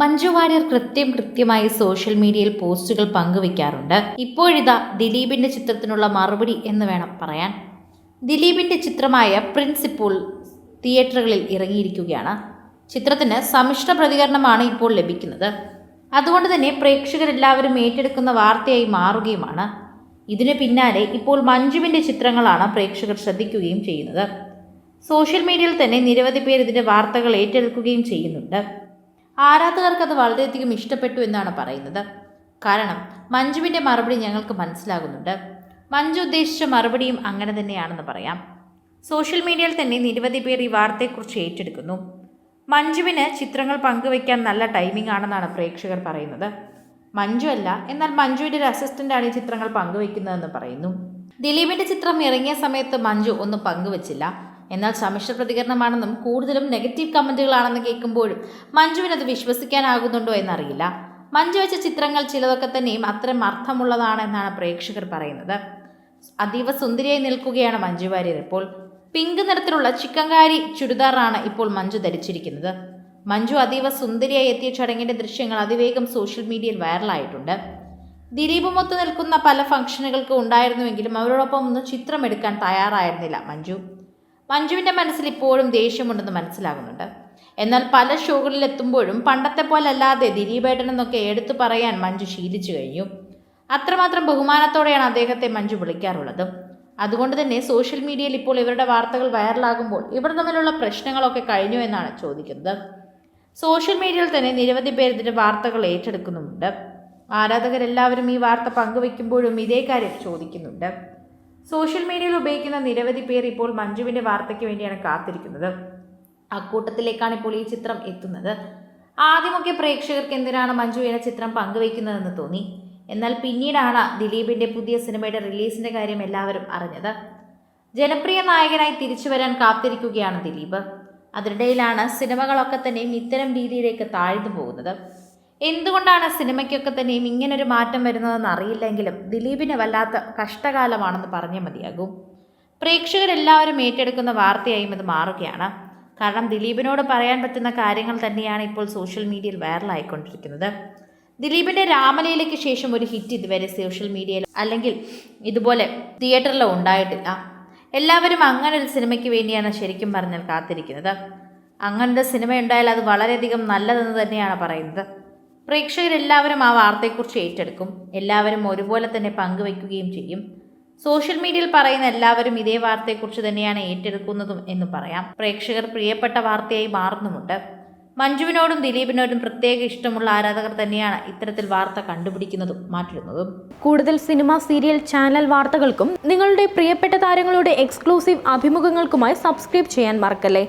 മഞ്ജു വാര്യർ കൃത്യം കൃത്യമായി സോഷ്യൽ മീഡിയയിൽ പോസ്റ്റുകൾ പങ്കുവയ്ക്കാറുണ്ട് ഇപ്പോഴിതാ ദിലീപിന്റെ ചിത്രത്തിനുള്ള മറുപടി എന്ന് വേണം പറയാൻ. ദിലീപിന്റെ ചിത്രമായ പ്രിൻസ് ഇപ്പോൾ തിയേറ്ററുകളിൽ ഇറങ്ങിയിരിക്കുകയാണ്. ചിത്രത്തിന് സമ്മിശ്ര പ്രതികരണമാണ് ഇപ്പോൾ ലഭിക്കുന്നത്. അതുകൊണ്ട് തന്നെ പ്രേക്ഷകരെല്ലാവരും ഏറ്റെടുക്കുന്ന വാർത്തയായി മാറുകയുമാണ്. ഇതിനു പിന്നാലെ ഇപ്പോൾ മഞ്ജുവിന്റെ ചിത്രങ്ങളാണ് പ്രേക്ഷകർ ശ്രദ്ധിക്കുകയും ചെയ്യുന്നത്. സോഷ്യൽ മീഡിയയിൽ തന്നെ നിരവധി പേർ ഇതിന്റെ വാർത്തകൾ ഏറ്റെടുക്കുകയും ചെയ്യുന്നുണ്ട്. ആരാധകർക്ക് അത് വളരെയധികം ഇഷ്ടപ്പെട്ടു എന്നാണ് പറയുന്നത്. കാരണം മഞ്ജുവിന്റെ മറുപടി ഞങ്ങൾക്ക് മനസ്സിലാകുന്നുണ്ട്. മഞ്ജു ഉദ്ദേശിച്ച മറുപടിയും അങ്ങനെ തന്നെയാണെന്ന് പറയാം. സോഷ്യൽ മീഡിയയിൽ തന്നെ നിരവധി പേർ ഈ വാർത്തയെക്കുറിച്ച് ഏറ്റെടുക്കുന്നു. മഞ്ജുവിന് ചിത്രങ്ങൾ പങ്കുവയ്ക്കാൻ നല്ല ടൈമിംഗ് ആണെന്നാണ് പ്രേക്ഷകർ പറയുന്നത്. മഞ്ജു അല്ല എന്നാൽ മഞ്ജുവിന്റെ ഒരു അസിസ്റ്റന്റാണ് ഈ ചിത്രങ്ങൾ പങ്കുവയ്ക്കുന്നതെന്ന് പറയുന്നു. ദിലീപിന്റെ ചിത്രം ഇറങ്ങിയ സമയത്ത് മഞ്ജു ഒന്നും പങ്കുവച്ചില്ല. എന്നാൽ സമ്മിശ്ര പ്രതികരണമാണെന്നും കൂടുതലും നെഗറ്റീവ് കമന്റുകളാണെന്ന് കേൾക്കുമ്പോഴും മഞ്ജുവിനത് വിശ്വസിക്കാനാകുന്നുണ്ടോ എന്നറിയില്ല. മഞ്ജു വെച്ച ചിത്രങ്ങൾ ചിലതൊക്കെ തന്നെയും അത്രയും അർത്ഥമുള്ളതാണെന്നാണ് പ്രേക്ഷകർ പറയുന്നത്. അതീവ സുന്ദരിയായി നിൽക്കുകയാണ് മഞ്ജു വാര്യർ ഇപ്പോൾ. പിങ്ക് നിറത്തിലുള്ള ചിക്കൻകാരി ചുരിദാറാണ് ഇപ്പോൾ മഞ്ജു ധരിച്ചിരിക്കുന്നത്. മഞ്ജു അതീവ സുന്ദരിയായി എത്തിയ ചടങ്ങിന്റെ ദൃശ്യങ്ങൾ അതിവേഗം സോഷ്യൽ മീഡിയയിൽ വൈറലായിട്ടുണ്ട്. ദിലീപുമൊത്ത് നിൽക്കുന്ന പല ഫംഗ്ഷനുകൾക്ക് ഉണ്ടായിരുന്നുവെങ്കിലും അവരോടൊപ്പം ഒന്നും ചിത്രമെടുക്കാൻ തയ്യാറായിരുന്നില്ല മഞ്ജു. മഞ്ജുവിന്റെ മനസ്സിൽ ഇപ്പോഴും ദേഷ്യമുണ്ടെന്ന് മനസ്സിലാകുന്നുണ്ട്. എന്നാൽ പല ഷോകളിൽ എത്തുമ്പോഴും പണ്ടത്തെ പോലല്ലാതെ ദിലീപേട്ടനെന്നൊക്കെ എടുത്തു പറയാൻ മഞ്ജു ശീലിച്ചു കഴിഞ്ഞു. അത്രമാത്രം ബഹുമാനത്തോടെയാണ് അദ്ദേഹത്തെ മഞ്ജു വിളിക്കാറുള്ളത്. അതുകൊണ്ട് തന്നെ സോഷ്യൽ മീഡിയയിൽ ഇപ്പോൾ ഇവരുടെ വാർത്തകൾ വൈറലാകുമ്പോൾ ഇവർ തമ്മിലുള്ള പ്രശ്നങ്ങളൊക്കെ കഴിഞ്ഞു എന്നാണ് ചോദിക്കുന്നത്. സോഷ്യൽ മീഡിയയിൽ തന്നെ നിരവധി പേർ ഇതിന്റെ വാർത്തകൾ ഏറ്റെടുക്കുന്നുമുണ്ട്. ആരാധകരെല്ലാവരും ഈ വാർത്ത പങ്കുവെക്കുമ്പോഴും ഇതേ കാര്യം ചോദിക്കുന്നുണ്ട്. സോഷ്യൽ മീഡിയയിൽ ഉപയോഗിക്കുന്ന നിരവധി പേർ ഇപ്പോൾ മഞ്ജുവിന്റെ വാർത്തയ്ക്ക് വേണ്ടിയാണ് കാത്തിരിക്കുന്നത്. അക്കൂട്ടത്തിലേക്കാണ് ഇപ്പോൾ ഈ ചിത്രം എത്തുന്നത്. ആദ്യമൊക്കെ പ്രേക്ഷകർക്ക് എന്തിനാണ് മഞ്ജുവിനെ ചിത്രം പങ്കുവയ്ക്കുന്നതെന്ന് തോന്നി. എന്നാൽ പിന്നീടാണ് ദിലീപിന്റെ പുതിയ സിനിമയുടെ റിലീസിന്റെ കാര്യം എല്ലാവരും അറിഞ്ഞത്. ജനപ്രിയ നായകനായി തിരിച്ചു വരാൻ കാത്തിരിക്കുകയാണ് ദിലീപ്. അതിനിടയിലാണ് സിനിമകളൊക്കെ തന്നെയും ഇത്തരം രീതിയിലേക്ക് താഴ്ന്നു പോകുന്നത്. എന്തുകൊണ്ടാണ് സിനിമയ്ക്കൊക്കെ തന്നെയും ഇങ്ങനൊരു മാറ്റം വരുന്നതെന്ന് അറിയില്ലെങ്കിലും ദിലീപിന് വല്ലാത്ത കഷ്ടകാലമാണെന്ന് പറഞ്ഞേ മതിയാകും. പ്രേക്ഷകരെല്ലാവരും ഏറ്റെടുക്കുന്ന വാർത്തയായും ഇത് മാറുകയാണ്. കാരണം ദിലീപിനോട് പറയാൻ പറ്റുന്ന കാര്യങ്ങൾ തന്നെയാണ് ഇപ്പോൾ സോഷ്യൽ മീഡിയയിൽ വൈറലായിക്കൊണ്ടിരിക്കുന്നത്. ദിലീപിന്റെ രാമലീലയ്ക്ക് ശേഷം ഒരു ഹിറ്റ് ഇതുവരെ സോഷ്യൽ മീഡിയയിൽ അല്ലെങ്കിൽ ഇതുപോലെ തിയേറ്ററിലോ ഉണ്ടായിട്ടില്ല. എല്ലാവരും അങ്ങനെ ഒരു സിനിമയ്ക്ക് വേണ്ടിയാണ് ശരിക്കും പറഞ്ഞാൽ കാത്തിരിക്കുന്നത്. അങ്ങനത്തെ സിനിമ ഉണ്ടായാൽ അത് വളരെയധികം നല്ലതെന്ന് തന്നെയാണ് പറയുന്നത്. പ്രേക്ഷകരെല്ലാവരും ആ വാർത്തയെക്കുറിച്ച് ഏറ്റെടുക്കും. എല്ലാവരും ഒരുപോലെ തന്നെ പങ്കുവയ്ക്കുകയും ചെയ്യും. സോഷ്യൽ മീഡിയയിൽ പറയുന്ന എല്ലാവരും ഇതേ വാർത്തയെക്കുറിച്ച് തന്നെയാണ് ഏറ്റെടുക്കുന്നതും എന്ന് പറയാം. പ്രേക്ഷകർ പ്രിയപ്പെട്ട വാർത്തയായി മാറുന്നുമുണ്ട്. മഞ്ജുവിനോടും ദിലീപിനോടും പ്രത്യേക ഇഷ്ടമുള്ള ആരാധകർ തന്നെയാണ് ഇത്തരത്തിൽ വാർത്ത കണ്ടുപിടിക്കുന്നതും മാറ്റിടുന്നതും കൂടുതൽ സിനിമ സീരിയൽ ചാനൽ വാർത്തകൾക്കും നിങ്ങളുടെ പ്രിയപ്പെട്ട താരങ്ങളുടെ എക്സ്ക്ലൂസീവ് അഭിമുഖങ്ങൾക്കുമായി സബ്സ്ക്രൈബ് ചെയ്യാൻ മറക്കല്ലേ?